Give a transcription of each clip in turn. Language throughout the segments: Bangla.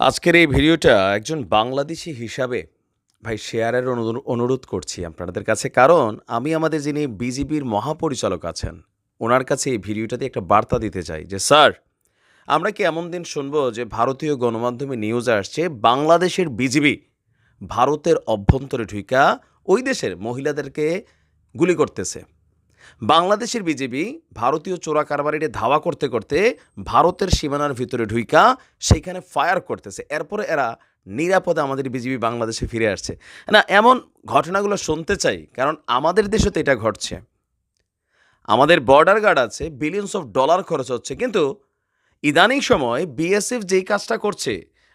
আজকের এই ভিডিওটা একজন বাংলাদেশি হিসাবে ভাই শেয়ারের অনুরোধ করছি আপনাদের কাছে। কারণ আমি আমাদের যিনি বিজিবির মহাপরিচালক আছেন, ওনার কাছে এই ভিডিওটাতে একটা বার্তা দিতে চাই যে, স্যার, আমরা কি এমন দিন শুনব যে ভারতীয় গণমাধ্যমে নিউজ আসছে, বাংলাদেশের বিজিবি ভারতের অভ্যন্তরে ঢুইকা ওই দেশের মহিলাদেরকে গুলি করতেছে? বাংলাদেশের বিজেপি ভারতীয় চোরা কারবারিতে ধাওয়া করতে করতে ভারতের সীমানার ভিতরে ঢুইকা সেইখানে ফায়ার করতেছে। এরপরে এরা নিরাপদে আমাদের বিজেপি বাংলাদেশে ফিরে আসছে। না, এমন ঘটনাগুলো শুনতে চাই, কারণ আমাদের দেশে তো এটা ঘটছে। আমাদের বর্ডার গার্ড আছে বিলিয়নস অফ ডলার খরচ হচ্ছে, কিন্তু ইদানিং সময় বিএসএফ যেই কাজটা করছে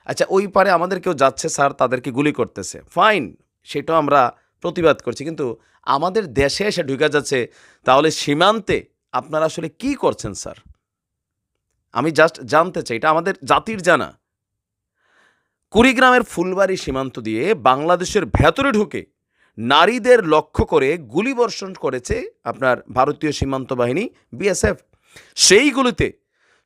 আচ্ছা ওই পারে আমাদের কেউ যাচ্ছে, স্যার তাদেরকে গুলি করতেছে। ফাইন সেটাও আমরা প্রতিবাদ করছি। কিন্তু আমাদের দেশে এসে ঢুকে যাচ্ছে, তাহলে সীমান্তে আপনারা আসলে কি করছেন, স্যার? আমি জাস্ট জানতে চাই, এটা আমাদের জাতির জানা। কুড়িগ্রামের ফুলবাড়ি সীমান্ত দিয়ে বাংলাদেশের ভেতরে ঢুকে নারীদের লক্ষ্য করে গুলিবর্ষণ করেছে আপনার ভারতীয় সীমান্ত বাহিনী, বিএসএফ। সেইগুলিতে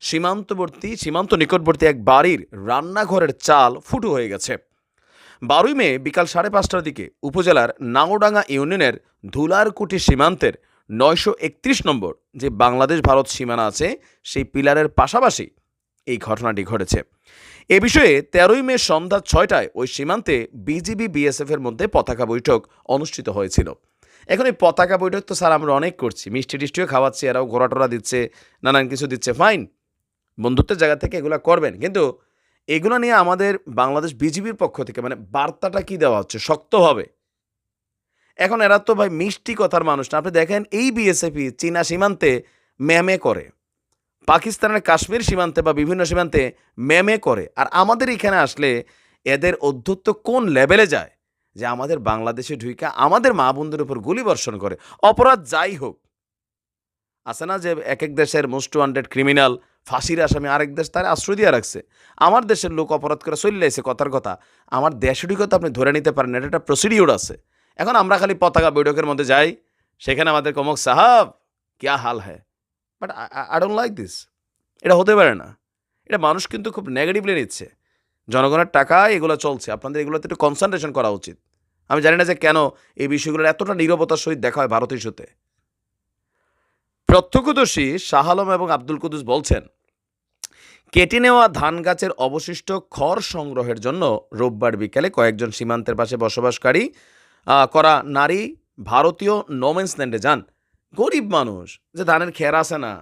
সীমান্তবর্তী, সীমান্ত নিকটবর্তী এক বাড়ির রান্নাঘরের চাল ফুটো হয়ে গেছে। বারোই মে বিকাল সাড়ে পাঁচটার দিকে উপজেলার নাঙ্গোডাঙ্গা ইউনিয়নের ধুলারকুটি সীমান্তের নয়শো একত্রিশ নম্বর যে বাংলাদেশ ভারত সীমানা আছে, সেই পিলারের পাশাপাশি এই ঘটনাটি ঘটেছে। এ বিষয়ে তেরোই মে সন্ধ্যা ছয়টায় ওই সীমান্তে বিজিবি বিএসএফের মধ্যে পতাকা বৈঠক অনুষ্ঠিত হয়েছিল। এখন এই পতাকা বৈঠক তো স্যার আমরা অনেক করছি, মিষ্টি টিষ্টিও খাওয়াচ্ছি, এরাও ঘোরাটোরা দিচ্ছে, নানান কিছু দিচ্ছে ফাইন বন্ধুত্বের জায়গা থেকে এগুলো করবেন, কিন্তু এগুলো নিয়ে আমাদের বাংলাদেশ বিজিবির পক্ষ থেকে মানে বার্তাটা কি দেওয়া হচ্ছে? শক্তভাবে। এখন এরা তো ভাই মিষ্টি কথার মানুষ না। আপনি দেখেন, এই বিএসএফি চীনা সীমান্তে ম্যামে করে। পাকিস্তানের কাশ্মীর সীমান্তে বা বিভিন্ন সীমান্তে ম্যামে করে। আর আমাদের এখানে আসলে এদের অধ্যত্ব কোন লেভেলে যায়? যে আমাদের বাংলাদেশে ঢুইকা আমাদের মা বোনদের উপর গুলি বর্ষণ করে। অপরাধ যাই হোক। আছে না যে এক এক দেশের মোস্ট ওয়ান্টেড ক্রিমিনাল ফাঁসির আসামি আরেক দেশ তার আশ্রয় দিয়ে রাখছে। আমার দেশের লোক অপরাধ করে চলে আইছে, কথার কথা। আমার দেশটিকেও তো আপনি ধরে নিতে পারেন, এটা একটা প্রসিডিউর আছে। এখন আমরা খালি পতাকা বৈঠকের মধ্যে যাই, সেখানে আমাদের কমক সাহাব, কিয়া হাল হ্যায়? But I don't like this এটা হতে পারে না। এটা মানুষ কিন্তু খুব নেগেটিভলি নিচ্ছে। জনগণের টাকা এগুলো চলছে। আপনাদের এগুলোতে একটু কনসেন্ট্রেশন করা উচিত। আমি জানি না যে কেন এই বিষয়গুলোর এতটা নীরবতার সহিত দেখা হয় ভারত ইস্যুতে। প্রত্যক্ষদর্শী শাহ আলম এবং আব্দুল কুদুস বলছেন কেটে নেওয়া ধান গাছের অবশিষ্ট খড় সংগ্রহের জন্য রোববার বিকেলে কয়েকজন সীমান্তের পাশে বসবাসকারী করা নারী ভারতীয় নোমেন্স ল্যান্ডে যান। গরিব মানুষ, যে ধানের খের আসে না।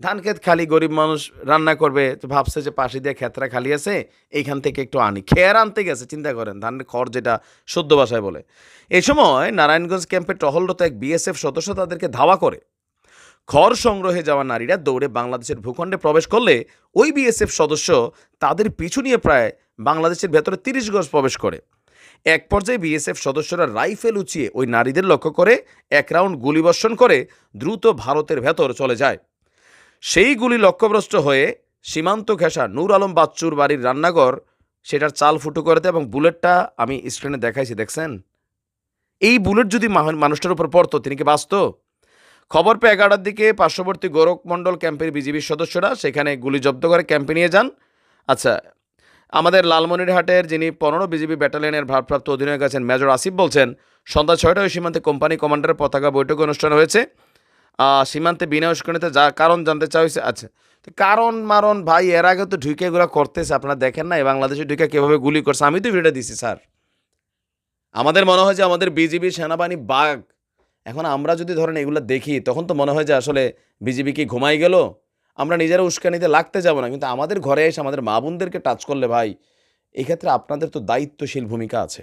ধান ক্ষেত খালি, গরিব মানুষ রান্না করবে, তো ভাবছে যে পাশে দিয়ে ক্ষেতরা খালি আছে, এইখান থেকে একটু আনি। খের আনতে গেছে, চিন্তা করেন, ধানের খড় যেটা শুদ্ধ ভাষায় বলে। এ সময় নারায়ণগঞ্জ ক্যাম্পে টহলরত এক বিএসএফ সদস্য তাদেরকে ধাওয়া করে। খড় সংগ্রহে যাওয়া নারীরা দৌড়ে বাংলাদেশের ভূখণ্ডে প্রবেশ করলে ওই বিএসএফ সদস্য তাদের পিছু নিয়ে প্রায় বাংলাদেশের ভেতরে তিরিশ গজ প্রবেশ করে। এক পর্যায়ে বিএসএফ সদস্যরা রাইফেল উঁচিয়ে ওই নারীদের লক্ষ্য করে এক রাউন্ড গুলিবর্ষণ করে দ্রুত ভারতের ভেতর চলে যায়। সেই গুলি লক্ষ্যভ্রষ্ট হয়ে সীমান্ত ঘেঁষা নূর আলম বাচ্চুর বাড়ির রান্নাঘর সেটার চাল ফুটো করে দেয় এবং বুলেটটা আমি স্ক্রিনে দেখাইছি, দেখছেন? এই বুলেট যদি মানুষটার উপর পড়তো, তিনি কি বাঁচত? খবর পেয়ে এগারোটার দিকে পার্শ্ববর্তী গোরখমণ্ডল ক্যাম্পের বিজিবির সদস্যরা সেখানে গুলি জব্দ করে ক্যাম্পে নিয়ে যান। আচ্ছা আমাদের লালমনিরহাটের যিনি পনেরো বিজিবি ব্যাটালিয়নের ভারপ্রাপ্ত অধিনায়ক আছেন মেজর আসিফ বলছেন, সন্ধ্যা ছয়টায় সীমান্তে কোম্পানি কমান্ডারের পতাকা বৈঠক অনুষ্ঠান হয়েছে। সীমান্তে বিনা উস্কানিতে যা কারণ জানতে চাওয়া হয়েছে আচ্ছা তো কারণ মারণ ভাই, এর আগে তো ঢুকে এগুলো করতেছে, আপনারা দেখেন না বাংলাদেশে ঢুকে কীভাবে গুলি করছে, আমি তো ভিডিও দিছি, স্যার। আমাদের মনে হয় যে আমাদের বিজিবি সেনাবাহিনী বাঘ এখন আমরা যদি ধরেন এগুলো দেখি, তখন তো মনে হয় যে আসলে বিজিবি কি ঘুমাই গেল? আমরা নিজেরা উস্কানিতে লাগতে যাব না। কিন্তু আমাদের ঘরে এসে আমাদের মা বোনদেরকে টাচ করলে ভাই, এক্ষেত্রে আপনাদের তো দায়িত্বশীল ভূমিকা আছে।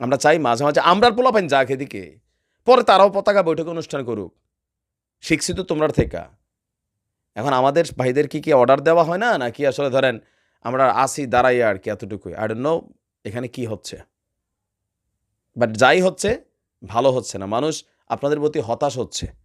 আমরা চাই মাঝে মাঝে আমরার পোলাপাইন যাক এদিকে পরে তারাও পতাকা বৈঠক অনুষ্ঠান করুক। শিখছি তো তোমরা থেকা। এখন আমাদের ভাইদের কি কি অর্ডার দেওয়া হয় না? নাকি আসলে ধরেন আমরা আসি, দাঁড়াই আর কি এতটুকুই? ডোন্ট নো এখানে কি হচ্ছে। বাট যাই হচ্ছে ভালো হচ্ছে না। মানুষ আপনাদের প্রতি হতাশ হচ্ছে।